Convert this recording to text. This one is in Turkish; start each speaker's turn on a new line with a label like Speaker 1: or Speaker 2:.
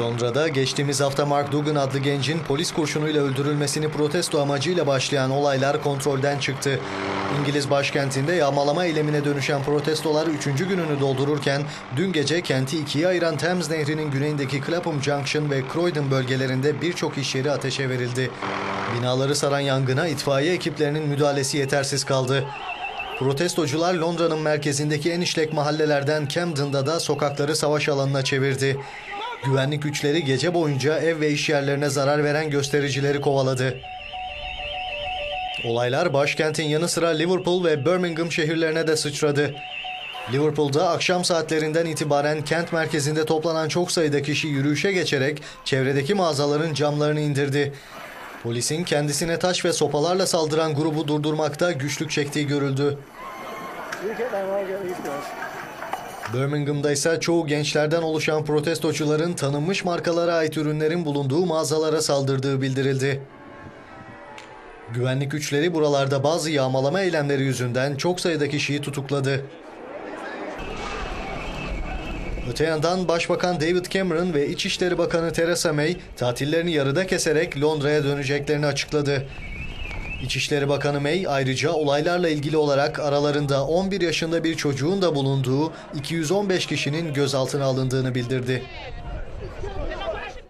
Speaker 1: Londra'da geçtiğimiz hafta Mark Dugan adlı gencin polis kurşunuyla öldürülmesini protesto amacıyla başlayan olaylar kontrolden çıktı. İngiliz başkentinde yağmalama eylemine dönüşen protestolar 3. gününü doldururken dün gece kenti ikiye ayıran Thames Nehri'nin güneyindeki Clapham Junction ve Croydon bölgelerinde birçok iş yeri ateşe verildi. Binaları saran yangına itfaiye ekiplerinin müdahalesi yetersiz kaldı. Protestocular Londra'nın merkezindeki en işlek mahallelerden Camden'da da sokakları savaş alanına çevirdi. Güvenlik güçleri gece boyunca ev ve iş yerlerine zarar veren göstericileri kovaladı. Olaylar başkentin yanı sıra Liverpool ve Birmingham şehirlerine de sıçradı. Liverpool'da akşam saatlerinden itibaren kent merkezinde toplanan çok sayıda kişi yürüyüşe geçerek çevredeki mağazaların camlarını indirdi. Polisin kendisine taş ve sopalarla saldıran grubu durdurmakta güçlük çektiği görüldü. Birmingham'da ise çoğu gençlerden oluşan protestocuların tanınmış markalara ait ürünlerin bulunduğu mağazalara saldırdığı bildirildi. Güvenlik güçleri buralarda bazı yağmalama eylemleri yüzünden çok sayıda kişiyi tutukladı. Öte yandan Başbakan David Cameron ve İçişleri Bakanı Theresa May tatillerini yarıda keserek Londra'ya döneceklerini açıkladı. İçişleri Bakanı May ayrıca olaylarla ilgili olarak aralarında 11 yaşında bir çocuğun da bulunduğu 215 kişinin gözaltına alındığını bildirdi.